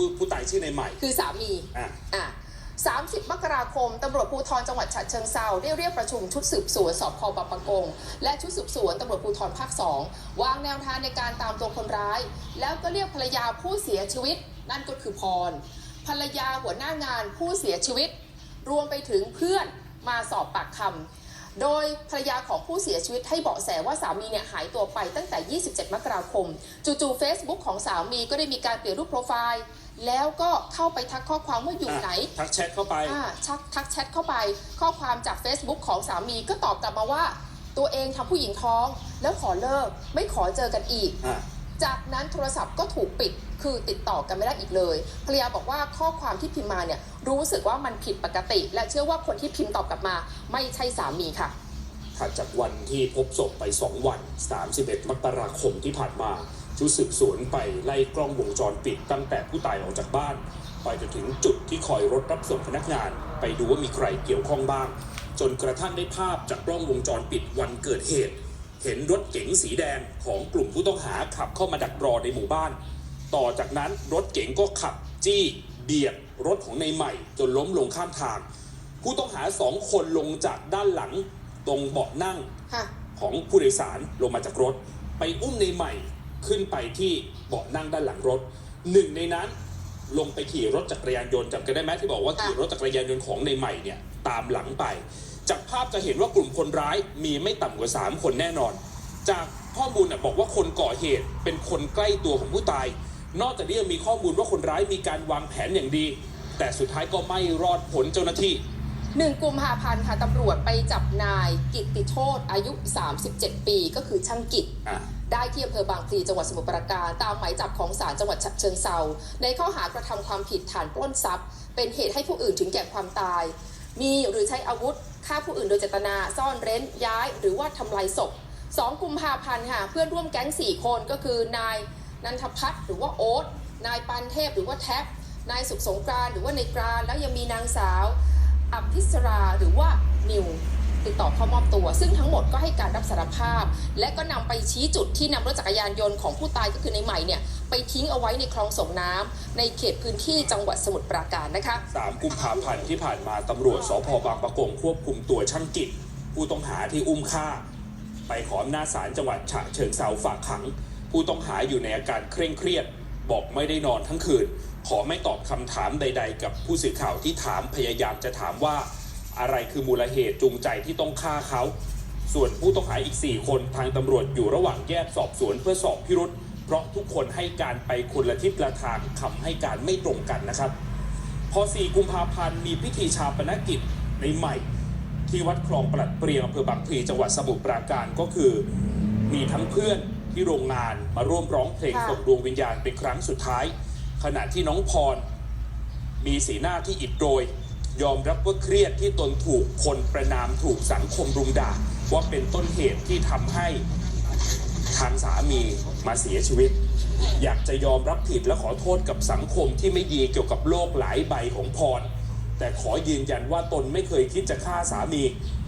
ผู้ผู้ตายชื่อในใหม่คือสามีอะอะ30 มกราคม ตำรวจภูธรจังหวัดฉะเชิงเซาได้เรียกประชุมชุดสืบสวนสอบพบางปะกง และชุดสืบสวนตำรวจภูธรภาค 2 วางแนวทางในการตามตัวคนร้าย แล้วก็เรียกภรรยาผู้เสียชีวิต นั่นก็คือพร ภรรยาหัวหน้างานผู้เสียชีวิต รวมไปถึงเพื่อนมาสอบปากคำ โดยภรรยาของผู้เสียชีวิตให้เบาะแสว่าสามีเนี่ยหายตัวไปตั้งแต่ 27 มกราคม จู่ๆ Facebook ของสามีก็ได้มีการเปลี่ยนรูปโปรไฟล์ แล้วก็เข้าไปทักข้อความว่าอยู่ไหน ทักแชทเข้าไปอ่าชักทักแชทเข้าไป ข้อความจาก Facebook ของสามีก็ตอบกลับมาว่า ตัวเองทำผู้หญิงท้อง แล้วขอเลิกไม่ขอเจอกันอีกอะ จากนั้นโทรศัพท์ก็ถูกปิดคือติดต่อกันไม่ได้อีกเลยภรรยาบอกว่าข้อความที่พิมพ์มาเนี่ยรู้สึกว่ามันผิดปกติ และเชื่อว่าคนที่พิมพ์ตอบกลับมา ไม่ใช่สามีค่ะถัดจากวันที่พบศพไป 2 วัน 31 มกราคมที่ผ่านมาชุดสืบสวนไปไล่กล้องวงจรปิดตั้งแต่ผู้ตายออกจากบ้าน ไปจนถึงจุดที่คอยรถรับส่งพนักงาน ไปดูว่ามีใครเกี่ยวข้องบ้าง จนกระทั่งได้ภาพจากกล้องวงจรปิดวันเกิดเหตุ เห็นรถเก๋งสีแดงของกลุ่มผู้ต้องหาขับเข้ามาดักรอในหมู่บ้าน ต่อจากนั้นรถเก๋งก็ขับจี้เบียดรถของในใหม่จนล้มลงข้ามทาง ผู้ต้องหาสองคนลงจากด้านหลังตรงเบาะนั่งค่ะของผู้โดยสารลงมาจากรถ ไปอุ้มในใหม่ขึ้นไปที่เบาะนั่งด้านหลังรถหนึ่งในนั้นลงไปขี่รถจักรยานยนต์จำกันได้ไหมที่บอกว่าค่ะขี่รถจักรยานยนต์ของในใหม่เนี่ยตามหลังไป จากภาพจะเห็นว่ากลุ่มคนร้ายมีไม่ต่ำกว่า 3 คนแน่นอน จากข้อมูลน่ะบอกว่าคนก่อเหตุเป็นคนใกล้ตัวของผู้ตาย นอกจากนี้ยังมีข้อมูลว่าคนร้ายมีการวางแผนอย่างดี แต่สุดท้ายก็ไม่รอดผลเจ้าหน้าที่หนึ่งกุมภาพันธ์ค่ะตำรวจไปจับนายกิตติโชตอายุ 37 ปีก็คือช่างกิจอะได้ที่อำเภอบางพลีจังหวัดสมุทรปราการ ตามหมายจับของศาลจังหวัดฉะเชิงเซาในข้อหากระทำความผิดฐานปล้นทรัพย์ เป็นเหตุให้ผู้อื่นถึงแก่ความตาย มีหรือใช้อาวุธฆ่าผู้อื่นโดยเจตนาซ่อนเร้นย้าย หรือว่าทำลายศพ2กุมภาพันธ์ค่ะเพื่อนร่วมแก๊ง 4 คนก็คือนายนันทพัฒน์หรือว่าโอ๊ตนายปันเทพหรือว่าแท็บนายสุขสงกรานหรือว่าในกรานแล้วยังมีนางสาวอภิสราหรือว่านิว ติดต่อเข้ามอบตัว ซึ่งทั้งหมดก็ให้การรับสารภาพ และก็นำไปชี้จุดที่นำรถจักรยานยนต์ของผู้ตายก็คือในใหม่เนี่ยไปทิ้งเอาไว้ในคลองส่งน้ำในเขตพื้นที่จังหวัดสมุทรปราการนะคะ3กุมภาพันธ์ที่ผ่านมาตำรวจสพบางประกงควบคุมตัวช่างกิจผู้ต้องหาที่อุ้มฆ่า ไปขออำนาจศาลจังหวัดฉะเชิงเซาฝากขัง ผู้ต้องหาอยู่ในอาการเคร่งเครียด บอกไม่ได้นอนทั้งคืน ขอไม่ตอบคำถามใด ๆ กับผู้สื่อข่าวที่ถามพยายามจะถามว่า อะไรคือมูลเหตุจูงใจที่ต้องฆ่าเขา ส่วนผู้ต้องหาอีก 4 คนทางตำรวจอยู่ระหว่างแยกสอบสวนเพื่อสอบพิรุษเพราะทุกคนให้การไปคนละทิศละทางคำให้การไม่ตรงกันนะครับ พอ 4 กุมภาพันธ์มีพิธีชาปนกิจในใหม่ ที่วัดคลองปลัดเปรียงอำเภอบางพลีจังหวัดสมุทรปราการก็คือ มีทั้งเพื่อนที่โรงงานมาร่วมร้องเพลงส่งดวงวิญญาณเป็นครั้งสุดท้าย ขณะที่น้องพรมีสีหน้าที่อิดโรย ยอมรับว่าเครียดที่ตนถูกคนประนามถูกสังคมรุมด่าว่าเป็นต้นเหตุที่ทำให้ทางสามีมาเสียชีวิต อยากจะยอมรับผิดและขอโทษกับสังคมที่ไม่ดีเกี่ยวกับโลกหลายใบของพร แต่ขอยืนยันว่าตนไม่เคยคิดจะฆ่าสามี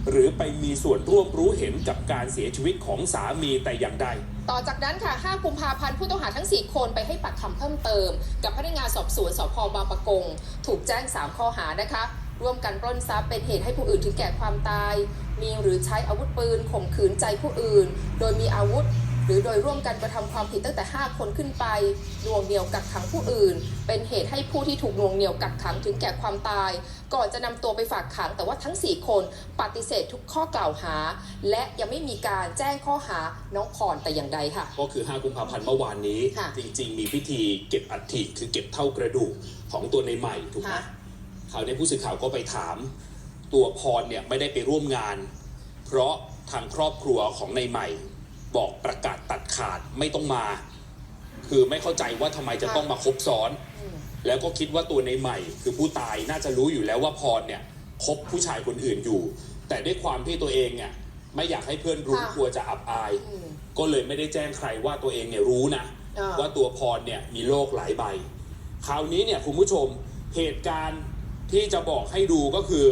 หรือไปมีส่วนร่วมรู้เห็นกับการเสียชีวิตของสามีแต่อย่างใด ต่อจากนั้นค่ะ 5 กุมภาพันธ์ผู้ต้องหาทั้ง 4 คนไปให้ปากคำเพิ่มเติม กับพนักงานสอบสวนสพบางปะกง ถูกแจ้ง 3 ข้อหานะคะ ร่วมกันปล้นทรัพย์เป็นเหตุให้ผู้อื่นถึงแก่ความตาย มีหรือใช้อาวุธปืนข่มขืนใจผู้อื่น โดยมีอาวุธ หรือโดยร่วมกันกระทำความผิดตั้งแต่ 5 คนขึ้นไปหน่วงเหนี่ยวกักขังผู้อื่น เป็นเหตุให้ผู้ที่ถูกหน่วงเหนี่ยวกักขังถึงแก่ความตาย ก่อนจะนำตัวไปฝากขัง แต่ว่าทั้ง 4 คนปฏิเสธทุกข้อกล่าวหา และยังไม่มีการแจ้งข้อหาน้องพรแต่อย่างใดค่ะ ก็คือ 5 กุมภาพันธ์เมื่อวานนี้ ค่ะ จริง ๆ มีพิธีเก็บอัฐิคือเก็บเท่ากระดูกของตัวในใหม่ถูกไหม ค่ะข่าวในผู้สื่อข่าวก็ไปถาม ตัวพรเนี่ยไม่ได้ไปร่วมงาน เพราะทางครอบครัวของในใหม่ บอกประกาศตัด ขาดไม่ต้องมา คือไม่เข้าใจว่าทำไมจะค่ะต้องมาคบซ้อน อืมแล้วก็คิดว่าตัวในใหม่ คือผู้ตายน่าจะรู้อยู่แล้วว่าพรเนี่ยคบผู้ชายคนอื่นอยู่ แต่ด้วยความที่ตัวเองเนี่ยไม่อยากให้เพื่อนรู้ค่ะกลัวจะอับอาย อืม ก็เลยไม่ได้แจ้งใครว่าตัวเองเนี่ยรู้นะ อ่า ว่าตัวพรเนี่ยมีโรคหลายใบ คราวนี้เนี่ยคุณผู้ชมเหตุการณ์ที่จะบอกให้ดูก็คือ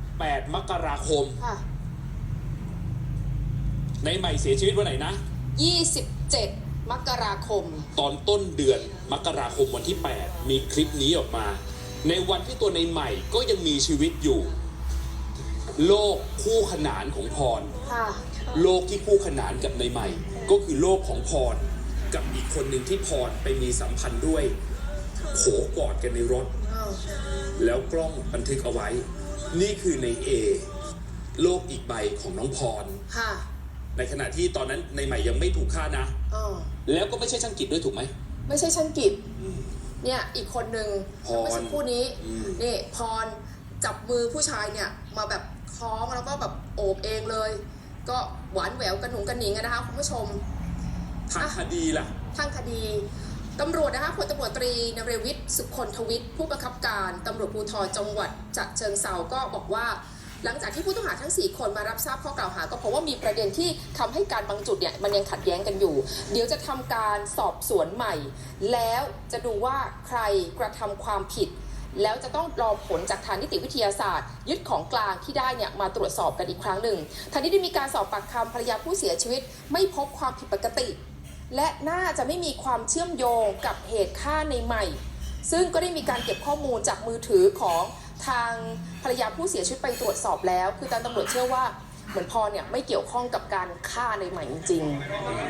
8 มกราคม ค่ะในใหม่เสียชีวิตวันไหนนะ 27มมกราคม ตอนต้นเดือนมกราคมวันที่ 8 มีคลิปนี้ออกมา ในวันที่ตัวในใหม่ก็ยังมีชีวิตอยู่ โลกคู่ขนานของพร ค่ะ โลกที่คู่ขนานกับในใหม่ ก็คือโลกของพร กับอีกคนหนึ่งที่พรไปมีสัมพันธ์ด้วยโผกอดกันในรถอ้าวแล้วกล้องบันทึกเอาไว้ นี่คือในเอโลกอีกใบของน้องพร ค่ะ ในขณะที่ตอนนั้นในใหม่ยังไม่ถูกฆ่านะอ้าวแล้วก็ไม่ใช่ช่างกิจด้วยถูกไหมไม่ใช่ช่างกิจเนี่ยอีกคนหนึ่งพร เมื่อสักครู่นี้ อืม นี่พรจับมือผู้ชายเนี่ยมาแบบคล้องแล้วก็แบบโอบเองเลย ก็หวานแหววกระหนุงกระหนิงกันนะคะคุณผู้ชม ทางคดีล่ะ ทางคดีตำรวจนะคะพลตำรวจตรีนเรวิทย์สุคนทวิทย์ผู้บังคับการตำรวจภูธรจังหวัดฉะเชิงเซาก็บอกว่า หลังจากที่ผู้ต้องหาทั้ง 4 คนมารับทราบข้อกล่าวหา ก็พบว่ามีประเด็นที่ทำให้การบางจุดเนี่ยมันยังขัดแย้งกันอยู่ เดี๋ยวจะทำการสอบสวนใหม่ แล้วจะดูว่าใครกระทำความผิด แล้วจะต้องรอผลจากทางนิติวิทยาศาสตร์ ยึดของกลางที่ได้เนี่ยมาตรวจสอบกันอีกครั้งหนึ่งทางนี้ได้มีการสอบปากคำภรรยาผู้เสียชีวิต ไม่พบความผิดปกติ และน่าจะไม่มีความเชื่อมโยงกับเหตุฆ่าในใหม่ ซึ่งก็ได้มีการเก็บข้อมูลจากมือถือของทางภรรยาผู้เสียชีวิตไปตรวจสอบแล้ว คือทางตำรวจเชื่อว่าเหมือนพอเนี่ยไม่เกี่ยวข้องกับการฆ่าในใหม่จริง